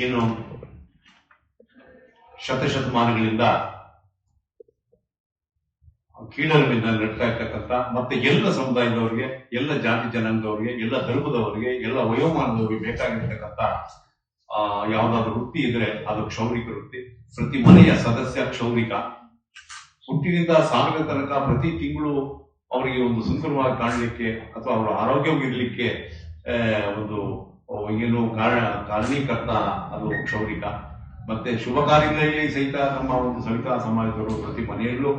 ಏನು? ಶತಶತಮಾನಗಳಿಂದ ಕೀಳರಿಮೆಯಿಂದ ನಡ್ತಾ ಇರ್ತಕ್ಕಂಥ ಮತ್ತೆ ಎಲ್ಲ ಸಮುದಾಯದವರಿಗೆ, ಎಲ್ಲ ಜಾತಿ ಜನಾಂಗದವರಿಗೆ, ಎಲ್ಲ ಧರ್ಮದವರಿಗೆ, ಎಲ್ಲ ವಯೋಮಾನದವರಿಗೆ ಬೇಕಾಗಿರ್ತಕ್ಕಂಥ ಯಾವ್ದಾದ್ರು ವೃತ್ತಿ ಇದ್ರೆ ಅದು ಕ್ಷೌರಿಕ ವೃತ್ತಿ. ಪ್ರತಿ ಮನೆಯ ಸದಸ್ಯ ಕ್ಷೌರಿಕ. ಹುಟ್ಟಿನಿಂದ ಸಾವಿರ ತನಕ ಪ್ರತಿ ತಿಂಗಳು ಅವರಿಗೆ ಒಂದು ಸುಂದರವಾಗಿ ಕಾಣಲಿಕ್ಕೆ ಅಥವಾ ಅವರ ಆರೋಗ್ಯವಾಗಿರ್ಲಿಕ್ಕೆ ಒಂದು ಏನು ಕಾರಣ ಕಾರಣೀಕರ್ತ ಅದು ಕ್ಷೌರಿಕ. ಮತ್ತೆ ಶುಭ ಕಾರ್ಯಗಳಲ್ಲಿ ಸಹಿತ ನಮ್ಮ ಒಂದು ಸವಿತಾ ಸಮಾಜದವರು ಪ್ರತಿ ಮನೆಯಲ್ಲೂ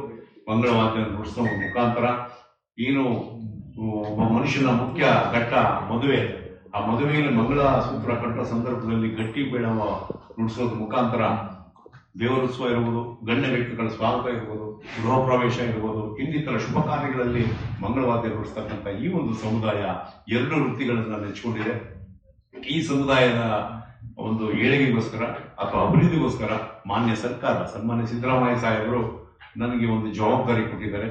ಮಂಗಳವಾದ್ಯ ನುಡಿಸುವ ಮುಖಾಂತರ ಏನು ಒಬ್ಬ ಮನುಷ್ಯನ ಮುಖ್ಯ ಘಟ್ಟ ಮದುವೆ. ಆ ಮದುವೆಯಲ್ಲಿ ಮಂಗಳ ಸೂತ್ರ ಕಟ್ಟ ಸಂದರ್ಭದಲ್ಲಿ ಗಟ್ಟಿ ಬೇಡವ ನುಡಿಸೋದ್ರ ಮುಖಾಂತರ ದೇವರೋತ್ಸವ ಇರ್ಬೋದು, ಗಣ್ಯ ವ್ಯಕ್ತಿಗಳ ಸ್ವಾಗತ ಇರ್ಬೋದು, ಗೃಹ ಪ್ರವೇಶ ಇರ್ಬೋದು, ಇನ್ನಿತರ ಶುಭ ಕಾರ್ಯಗಳಲ್ಲಿ ಮಂಗಳವಾದ್ಯ ನುಡಿಸ್ತಕ್ಕಂಥ ಈ ಒಂದು ಸಮುದಾಯ ಎರಡು ವೃತ್ತಿಗಳನ್ನು ನೆಚ್ಕೊಂಡಿದೆ ಈ ಸಮುದಾಯದ ಒಂದು ಏಳಿಗೆಗೋಸ್ಕರ ಅಥವಾ ಅಭಿವೃದ್ಧಿಗೋಸ್ಕರ ಮಾನ್ಯ ಸರ್ಕಾರ, ಸನ್ಮಾನ್ಯ ಸಿದ್ದರಾಮಯ್ಯ ಸಾಹೇಬರು ನನಗೆ ಒಂದು ಜವಾಬ್ದಾರಿ ಕೊಟ್ಟಿದ್ದಾರೆ.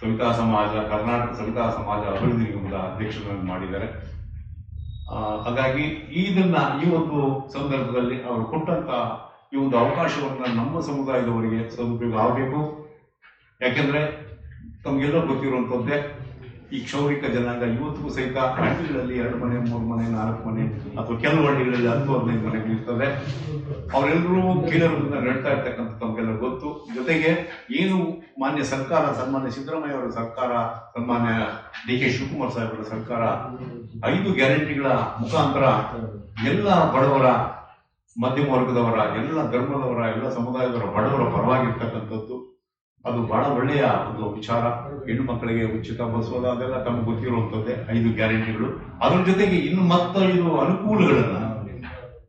ಸವಿತಾ ಸಮಾಜ, ಕರ್ನಾಟಕ ಸವಿತಾ ಸಮಾಜ ಅಭಿವೃದ್ಧಿ ನಿಗಮದ ಅಧ್ಯಕ್ಷರನ್ನು ಮಾಡಿದ್ದಾರೆ. ಹಾಗಾಗಿ ಇದನ್ನ ಈ ಒಂದು ಸಂದರ್ಭದಲ್ಲಿ ಅವರು ಕೊಟ್ಟಂತ ಈ ಒಂದು ಅವಕಾಶವನ್ನ ನಮ್ಮ ಸಮುದಾಯದವರಿಗೆ ಸದುಪಯೋಗ ಆಗಬೇಕು. ಯಾಕೆಂದ್ರೆ ತಮಗೆಲ್ಲ ಗೊತ್ತಿರುವಂತದ್ದೇ ಈ ಕ್ಷೌರಿಕ ಜನಾಂಗ ಇವತ್ತಿಗೂ ಸಹಿತ ಹಳ್ಳಿಗಳಲ್ಲಿ ಎರಡು ಮನೆ, ಮೂರು ಮನೆ, ನಾಲ್ಕು ಮನೆ ಅಥವಾ ಕೆಲವು ಹಳ್ಳಿಗಳಲ್ಲಿ ಹತ್ತು ಹದಿನೈದು ಮನೆಗಳು ಇರ್ತದೆ ಅವರೆಲ್ಲರೂ ಕೀಳರಿಂದ ನಡ್ತಾ ಇರ್ತಕ್ಕಂಥ ತಮಗೆಲ್ಲ ಗೊತ್ತು. ಜೊತೆಗೆ ಏನು ಮಾನ್ಯ ಸರ್ಕಾರ, ಸನ್ಮಾನ್ಯ ಸಿದ್ದರಾಮಯ್ಯ ಅವರ ಸರ್ಕಾರ, ಸನ್ಮಾನ್ಯ ಡಿ ಕೆ ಶಿವಕುಮಾರ್ ಸಾಹೇಬರ ಸರ್ಕಾರ, ಐದು ಗ್ಯಾರಂಟಿಗಳ ಮುಖಾಂತರ ಎಲ್ಲ ಬಡವರ, ಮಧ್ಯಮ ವರ್ಗದವರ, ಎಲ್ಲ ಧರ್ಮದವರ, ಎಲ್ಲ ಸಮುದಾಯದವರ ಬಡವರ ಪರವಾಗಿರ್ತಕ್ಕಂಥದ್ದು. ಅದು ಬಹಳ ಒಳ್ಳೆಯ ಒಂದು ವಿಚಾರ. ಹೆಣ್ಣು ಮಕ್ಕಳಿಗೆ ಉಚಿತ ಬಸ್ ಅದೆಲ್ಲ ತಮಗೆ ಗೊತ್ತಿರುವಂತದ್ದೇ ಐದು ಗ್ಯಾರಂಟಿಗಳು. ಅದ್ರ ಜೊತೆಗೆ ಇನ್ನು ಮತ್ತೈದು ಅನುಕೂಲಗಳನ್ನ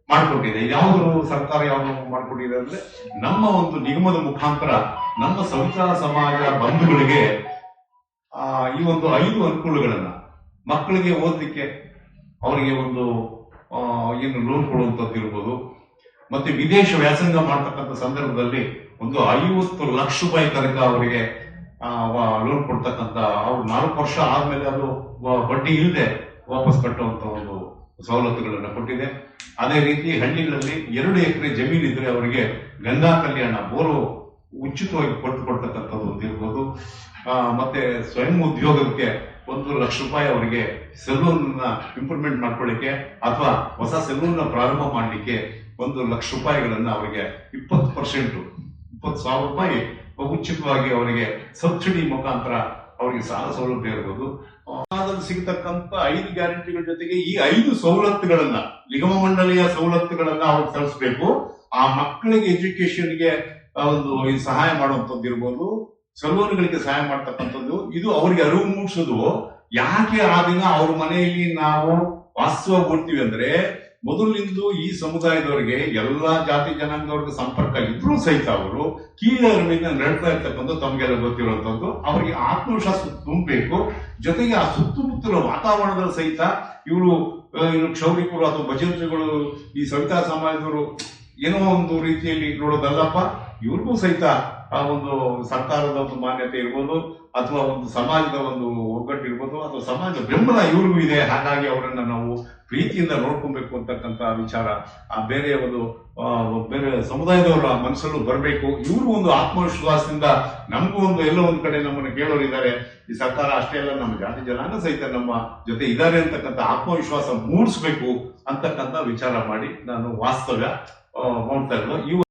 ಮಾಡಿಕೊಟ್ಟಿದೆ. ಯಾವ್ದು ಸರ್ಕಾರ ಯಾವುದು ಮಾಡಿಕೊಟ್ಟಿದೆ ಅಂದ್ರೆ ನಮ್ಮ ಒಂದು ನಿಗಮದ ಮುಖಾಂತರ ನಮ್ಮ ಸವಿತಾ ಸಮಾಜ ಬಂಧುಗಳಿಗೆ ಆ, ಈ ಒಂದು ಐದು ಅನುಕೂಲಗಳನ್ನ ಮಕ್ಕಳಿಗೆ ಓದಲಿಕ್ಕೆ ಅವರಿಗೆ ಒಂದು ಏನು ಲೋನ್ ಕೊಡುವಂಥದ್ದು ಇರ್ಬೋದು ಮತ್ತೆ ವಿದೇಶ ವ್ಯಾಸಂಗ ಮಾಡ್ತಕ್ಕಂಥ ಸಂದರ್ಭದಲ್ಲಿ ಒಂದು ಐವತ್ತು ಲಕ್ಷ ರೂಪಾಯಿ ತನಕ ಅವರಿಗೆ ಲೋನ್ ಕೊಡ್ತಕ್ಕಂತ ಅವ್ರು ನಾಲ್ಕು ವರ್ಷ ಆದ್ಮೇಲೆ ಅದು ಬಡ್ಡಿ ಇಲ್ಲದೆ ವಾಪಸ್ ಕಟ್ಟುವಂತ ಒಂದು ಸವಲತ್ತುಗಳನ್ನು ಕೊಟ್ಟಿದೆ. ಅದೇ ರೀತಿ ಹಳ್ಳಿಗಳಲ್ಲಿ ಎರಡು ಎಕರೆ ಜಮೀನು ಇದ್ರೆ ಅವರಿಗೆ ಗಂಗಾ ಕಲ್ಯಾಣ ಬೋರು ಉಚಿತವಾಗಿ ಕೊಟ್ಟು ಕೊಡ್ತಕ್ಕಂಥದ್ದು ಅಂತ ಇರ್ಬೋದು ಮತ್ತೆ ಸ್ವಯಂ ಉದ್ಯೋಗಕ್ಕೆ ಒಂದು ಲಕ್ಷ ರೂಪಾಯಿ ಅವರಿಗೆ ಸೆಲೂನ್ ಇಂಪ್ರೂವ್ಮೆಂಟ್ ಮಾಡ್ಕೊಳ್ಳಿಕ್ಕೆ ಅಥವಾ ಹೊಸ ಸೆಲೂನ್ ಪ್ರಾರಂಭ ಮಾಡಲಿಕ್ಕೆ ಒಂದು ಲಕ್ಷ ರೂಪಾಯಿಗಳನ್ನ ಅವರಿಗೆ ಇಪ್ಪತ್ತು ಪರ್ಸೆಂಟ್ ಇಪ್ಪತ್ತು ಸಾವಿರ ರೂಪಾಯಿ ಉಚಿತವಾಗಿ ಅವರಿಗೆ ಸಬ್ಸಿಡಿ ಮುಖಾಂತರ ಅವರಿಗೆ ಸಾಲ ಸೌಲಭ್ಯ ಇರ್ಬೋದು. ಸಿಗತಕ್ಕಂತ ಐದು ಗ್ಯಾರಂಟಿಗಳ ಜೊತೆಗೆ ಈ ಐದು ಸವಲತ್ತುಗಳನ್ನ, ನಿಗಮ ಮಂಡಳಿಯ ಸವಲತ್ತುಗಳನ್ನ ಅವ್ರು ತರಿಸ್ಬೇಕು ಆ ಮಕ್ಕಳಿಗೆ ಎಜುಕೇಶನ್ಗೆ ಒಂದು ಸಹಾಯ ಮಾಡುವಂಥದ್ದು ಇರ್ಬೋದು. ಸಲೂನ್ಗಳಿಗೆ ಸಹಾಯ ಮಾಡ್ತಕ್ಕಂಥದ್ದು. ಇದು ಅವರಿಗೆ ಅರಿವು ಮೂಡಿಸೋದು. ಯಾಕೆ ಆ ದಿನ ಅವ್ರ ಮನೆಯಲ್ಲಿ ನಾವು ವಾಸ್ತವಗೊಳ್ತೀವಿ ಅಂದ್ರೆ ಮೊದಲಿಂದು ಈ ಸಮುದಾಯದವರಿಗೆ ಎಲ್ಲಾ ಜಾತಿ ಜನಾಂಗದವ್ರಿಗೆ ಸಂಪರ್ಕ ಇದ್ರೂ ಸಹಿತ ಅವರು ಕೀಳರಿಮೆಯಿಂದ ನಡೆದಾ ಇರ್ತಕ್ಕಂಥ ತಮಗೆಲ್ಲ ಗೊತ್ತಿರುವಂತದ್ದು ಅವರಿಗೆ ಆತ್ಮವಿಶ್ವಾಸ ತುಂಬಬೇಕು. ಜೊತೆಗೆ ಆ ಸುತ್ತಮುತ್ತಲ ವಾತಾವರಣದಲ್ಲಿ ಸಹಿತ ಇವರು ಇವರು ಕ್ಷೌರಿಕರು ಅಥವಾ ಭಜಂತ್ರಿಗಳು, ಈ ಸವಿತಾ ಸಮಾಜದವರು ಏನೋ ಒಂದು ರೀತಿಯಲ್ಲಿ ನೋಡೋದಲ್ಲಪ್ಪ. ಇವ್ರಿಗೂ ಸಹಿತ ಆ ಒಂದು ಸರ್ಕಾರದ ಒಂದು ಮಾನ್ಯತೆ ಇರ್ಬೋದು, ಅಥವಾ ಒಂದು ಸಮಾಜದ ಒಂದು ಒಗ್ಗಟ್ಟು ಇರ್ಬೋದು ಅಥವಾ ಸಮಾಜ ಬೆಂಬಲ ಇವ್ರಿಗೂ ಇದೆ. ಹಾಗಾಗಿ ಅವರನ್ನ ನಾವು ಪ್ರೀತಿಯಿಂದ ನೋಡ್ಕೊಬೇಕು ಅಂತಕ್ಕಂಥ ವಿಚಾರ ಆ ಬೇರೆ ಒಂದು ಬೇರೆ ಸಮುದಾಯದವರ ಮನಸ್ಸಲ್ಲೂ ಬರಬೇಕು. ಇವರು ಒಂದು ಆತ್ಮವಿಶ್ವಾಸದಿಂದ ನಮಗೂ ಒಂದು ಎಲ್ಲೋ ಒಂದು ಕಡೆ ನಮ್ಮನ್ನು ಕೇಳೋರು ಇದ್ದಾರೆ ಈ ಸರ್ಕಾರ ಅಷ್ಟೇ ಅಲ್ಲ, ನಮ್ಮ ಜಾತಿ ಜನಾಂಗ ಸಹಿತ ನಮ್ಮ ಜೊತೆ ಇದ್ದಾರೆ ಅಂತಕ್ಕಂಥ ಆತ್ಮವಿಶ್ವಾಸ ಮೂಡಿಸ್ಬೇಕು ಅಂತಕ್ಕಂಥ ವಿಚಾರ ಮಾಡಿ ನಾನು ವಾಸ್ತವ್ಯ ಮಾಡ್ತಾ ಇರೋದು.